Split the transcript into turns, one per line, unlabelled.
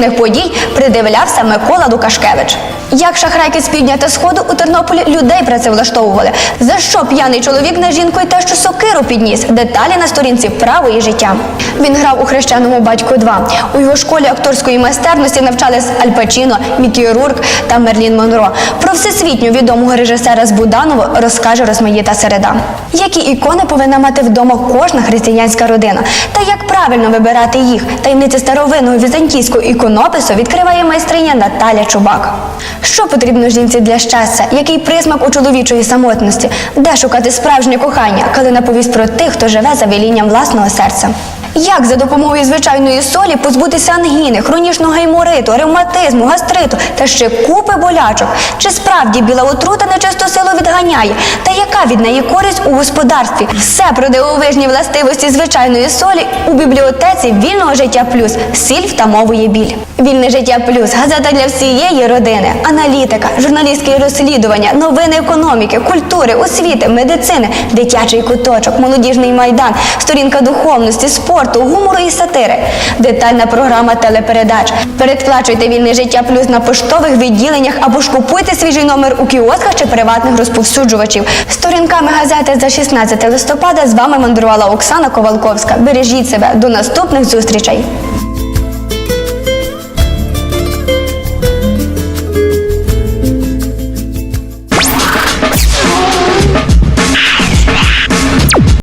політичних подій придивлявся Микола Лукашкевич. Як шахрайки з півдня та сходу у Тернополі людей працевлаштовували? За що п'яний чоловік на жінку й те, що сокиру підніс? Деталі на сторінці правої життя. Він грав у хрещеному батьку 2 У його школі акторської майстерності навчались Аль Пачіно, Мікі Рурк та Мерлін Монро. Про всесвітньо відомого режисера з Буданова розкаже Розмаїта Середа. Які ікони повинна мати вдома кожна християнська родина? Та як правильно вибирати їх? Таємниці старовинного візантійського іконопису відкриває майстриня Наталя Чубак. Що потрібно жінці для щастя? Який присмак у чоловічої самотності? Де шукати справжнє кохання? коли наповість про тих, хто живе за велінням власного серця. Як за допомогою звичайної солі позбутися ангіни, хронічного гаймориту, ревматизму, гастриту та ще купи болячок? Чи справді біла отрута нечисту силу відганяє? Та яка від неї користь у господарстві? Все про дивовижні властивості звичайної солі у бібліотеці вільного життя плюс сіль втамовує біль. Вільне життя плюс газета для всієї родини, аналітика, журналістські розслідування, новини економіки, культури, освіти, медицини, дитячий куточок, молодіжний майдан, сторінка духовності, спорту, гумору і сатири, детальна програма телепередач. Передплачуйте вільне життя плюс на поштових відділеннях або ж купуйте свіжий номер у кіосках чи приватних розповсюджувачів. Сторінками газети за 16 листопада з вами мандрувала Оксана Ковалковська. Бережіть себе до наступних зустрічей.